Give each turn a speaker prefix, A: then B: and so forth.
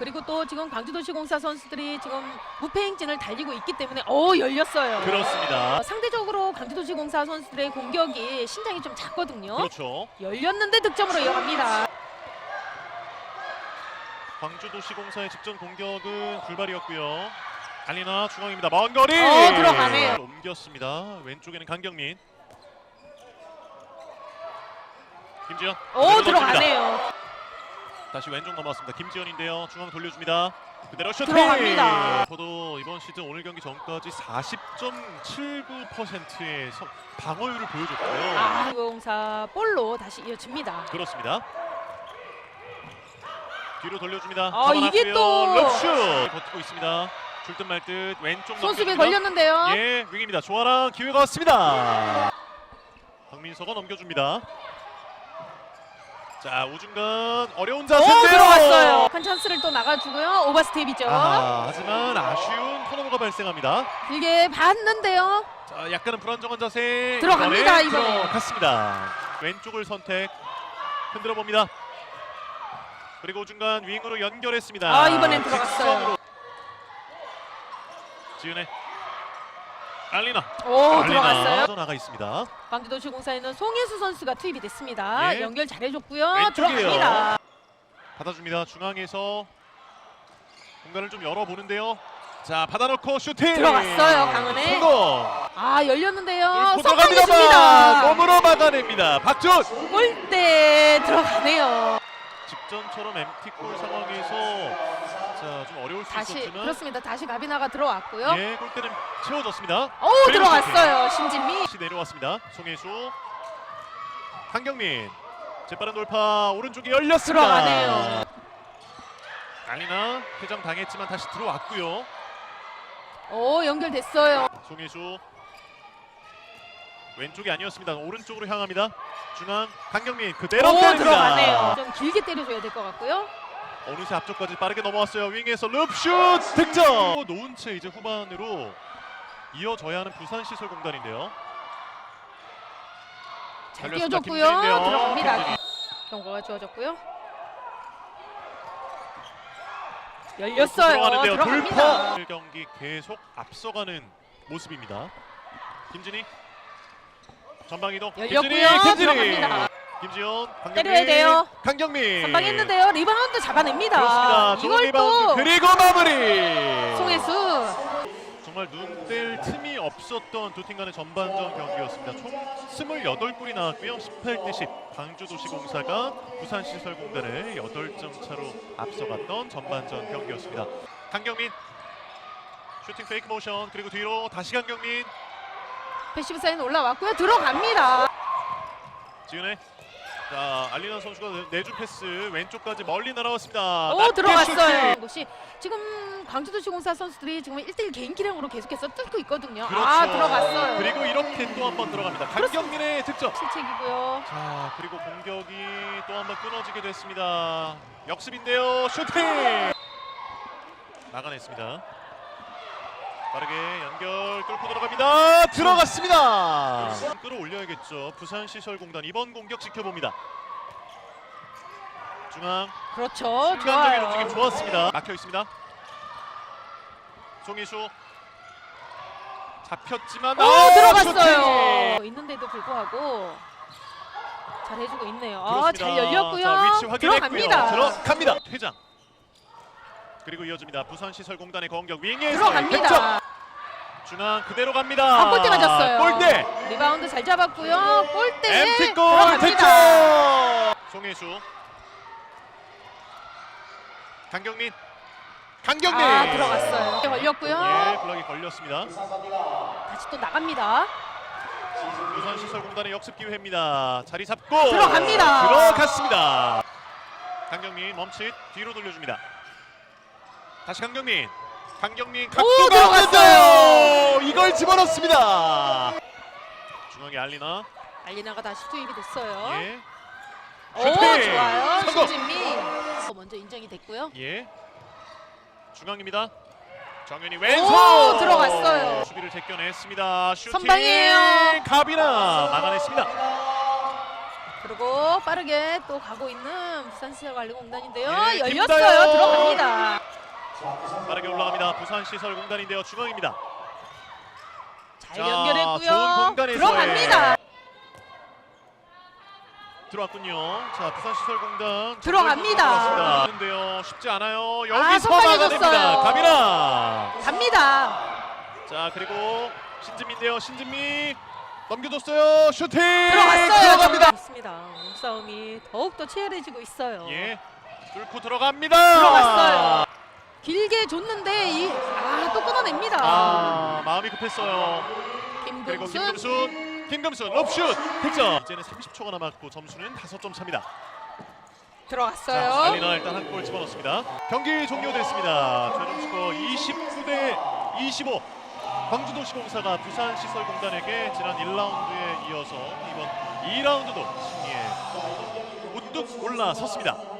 A: 그리고 또 지금 광주도시공사 선수들이 지금 무패 행진을 달리고 있기 때문에 어 열렸어요.
B: 그렇습니다.
A: 어, 상대적으로 광주도시공사 선수들의 공격이 신장이 좀 작거든요.
B: 그렇죠.
A: 열렸는데 득점으로 이어갑니다.
B: 광주도시공사의 직전 공격은 불발이었고요. 알리나 중앙입니다. 먼 거리.
A: 어, 들어가네요.
B: 옮겼습니다. 왼쪽에는 강경민. 김지현.
A: 오
B: 그대로
A: 들어가네요.
B: 다시 왼쪽 넘어왔습니다. 김지현인데요. 중앙 돌려줍니다. 그대로 슈팅.
A: 들어갑니다.
B: 저도 이번 시즌 오늘 경기 전까지 40.79%의 방어율을 보여줬고요.
A: 아, 공사 볼로 다시 이어집니다.
B: 그렇습니다. 뒤로 돌려줍니다.
A: 아, 이게 또-
B: 럽슛 버티고 있습니다. 줄 듯 말 듯 왼쪽 넘겨줍니다.
A: 걸렸는데요.
B: 예, 윙입니다. 조아랑 기회가 왔습니다. 박민서가 넘겨줍니다. 자, 우중간 어려운
A: 오
B: 자세인데요.
A: 들어갔어요. 한 찬스를 또 나가주고요. 오버스텝이죠.
B: 아, 하지만 아쉬운 턴오버가 발생합니다.
A: 길게 봤는데요.
B: 자, 약간은 불안정한 자세.
A: 들어갑니다, 이번에.
B: 들어갔습니다. 왼쪽을 선택. 흔들어 봅니다. 그리고 중간 윙으로 연결했습니다.
A: 아, 이번엔 들어갔어요.
B: 직선으로. 지은의 알리나.
A: 오 들어갔어요.
B: 나가 있습니다.
A: 광주도시공사에는 송혜수 선수가 투입이 됐습니다.
B: 예.
A: 연결 잘해줬고요.
B: 왼쪽이에요.
A: 들어갑니다.
B: 받아줍니다. 중앙에서 공간을 좀 열어보는데요. 자, 받아놓고 슈팅.
A: 들어갔어요, 강은혜.
B: 성공.
A: 아 열렸는데요.
B: 또
A: 선방해
B: 들어갑니다만
A: 줍니다.
B: 몸으로 막아냅니다. 박준.
A: 골대 들어가네요.
B: 직전처럼 MT골 상황에서 자, 좀 어려울 수
A: 다시
B: 있었지만
A: 그렇습니다. 다시 가비나가 들어왔고요.
B: 예, 골대는 채워졌습니다.
A: 오
B: 그리고
A: 들어갔어요. 신진미.
B: 다시 내려왔습니다. 송혜수, 한경민, 재빠른 돌파 오른쪽이 열렸습니다.
A: 들어가네요.
B: 알리나 퇴장 당했지만 다시 들어왔고요.
A: 오 연결됐어요.
B: 송혜수 왼쪽이 아니었습니다. 오른쪽으로 향합니다. 중앙 강경민 그대로
A: 오
B: 때립니다.
A: 들어가네요. 좀 길게 때려줘야 될 것 같고요.
B: 어느새 앞쪽까지 빠르게 넘어왔어요. 윙에서 릅슛 득점. 놓은 채 이제 후반으로 이어져야 하는 부산 시설 공단인데요.
A: 잘. 뛰어줬고요.
B: 김진인데요.
A: 들어갑니다. 경고가 주어졌고요. 열렸어요.
B: 들어가는데요.
A: 들어갑니다.
B: 돌파. 경기 계속 앞서가는 모습입니다. 김진희 전방 이동.
A: 열렸고요.
B: 김진희, 김진희.
A: 들어갑니다.
B: 김지현, 강경민,
A: 때려야 돼요.
B: 강경민.
A: 선방했는데요. 리바운드 잡아냅니다.
B: 그렇습니다. 좋은
A: 이걸
B: 리바운드
A: 또
B: 그리고 마무리.
A: 송혜수
B: 정말 눈 뗄 틈이 없었던 두 팀 간의 전반전 경기였습니다. 총 28골이 나왔고요. 18대 10 광주도시공사가 부산시설공단을 8점 차로 앞서갔던 전반전 경기였습니다. 강경민 슈팅 페이크 모션 그리고 뒤로 다시 강경민
A: 패시브 사인 올라왔고요. 들어갑니다.
B: 지은의 자 알리나 선수가 내준 패스 왼쪽까지 멀리 날아왔습니다.
A: 오
B: 낮게
A: 들어갔어요. 곳이 지금 광주도시공사 선수들이 지금 1대1 개인 기량으로 계속해서 뚫고 있거든요.
B: 그렇죠.
A: 아 들어갔어요.
B: 그리고 이렇게 또 한 번 들어갑니다. 강경민의 득점.
A: 실책이고요.
B: 자 그리고 공격이 또 한 번 끊어지게 됐습니다. 역습인데요. 슈팅 막아냈습니다. 빠르게 연결 뚫고 들어갑니다. 들어갔습니다. 끌어올려야겠죠. 부산시설공단 이번 공격 지켜봅니다. 중앙
A: 그렇죠.
B: 순간적인 움직임
A: 좋아요.
B: 좋았습니다. 막혀 있습니다. 송희수 잡혔지만
A: 오
B: 아,
A: 들어갔어요.
B: 슈팅!
A: 있는데도 불구하고 잘 해주고 있네요. 아,
B: 그렇습니다.
A: 잘 열렸고요.
B: 자, 위치 확인했고요.
A: 들어갑니다.
B: 들어갑니다. 퇴장. 그리고 이어집니다. 부산시설공단의 공격 윙에서
A: 들어갑니다.
B: 득점. 중앙 그대로 갑니다.
A: 아, 골대 맞았어요.
B: 골대.
A: 리바운드 잘 잡았고요. 골대
B: MT 골
A: 들어갑니다.
B: 득점. 송혜수. 강경민. 강경민.
A: 아 들어갔어요. 걸렸고요.
B: 예, 블락이 걸렸습니다.
A: 다시 또 나갑니다.
B: 부산시설 공단의 역습 기회입니다. 자리 잡고
A: 들어갑니다.
B: 들어갔습니다. 강경민 멈칫 뒤로 돌려줍니다. 다시 강경민. 강경민
A: 오,
B: 각도가 들어갔어요. 이걸 집어넣습니다. 중앙에 알리나.
A: 알리나가 다시 투입이 됐어요.
B: 예.
A: 오
B: 슈팅!
A: 좋아요.
B: 성공.
A: 신진미 먼저 인정이 됐고요.
B: 예. 중앙입니다. 정현이 왼손
A: 오, 들어갔어요.
B: 수비를 제껴냈습니다. 슈팅
A: 선방이에요.
B: 가비나 막아냈습니다.
A: 그리고 빠르게 또 가고 있는 부산시설관리공단인데요.
B: 예,
A: 열렸어요.
B: 김다영.
A: 들어갑니다.
B: 빠르게 올라갑니다. 부산시설공단인데요. 중앙입니다.
A: 잘
B: 자,
A: 연결했고요.
B: 좋은 공간에서의
A: 들어갑니다.
B: 들어왔군요. 자, 부산시설공단
A: 들어갑니다.
B: 근데요, 쉽지 않아요.
A: 아,
B: 여기서
A: 선방해줬어요.
B: 막아냅니다. 가미라.
A: 갑니다.
B: 자, 그리고 신진미인데요. 신진미 넘겨줬어요. 슈팅
A: 들어갔어요.
B: 들어갑니다.
A: 좋습니다. 몸싸움이 더욱 더 치열해지고 있어요.
B: 예, 뚫고 들어갑니다.
A: 들어갔어요. 길게 줬는데 이, 아, 또 끊어냅니다.
B: 아, 마음이 급했어요. 그리고
A: 김금순
B: 김금순, 김금순 럽슛 득점. 이제는 30초가 남았고 점수는 5점 차입니다. 자,
A: 들어갔어요.
B: 알리나 일단 한 골 집어넣습니다. 경기 종료됐습니다. 최종 스코어 29대 25. 광주도시공사가 부산시설공단에게 지난 1라운드에 이어서 이번 2라운드도 승리에 우뚝 올라섰습니다.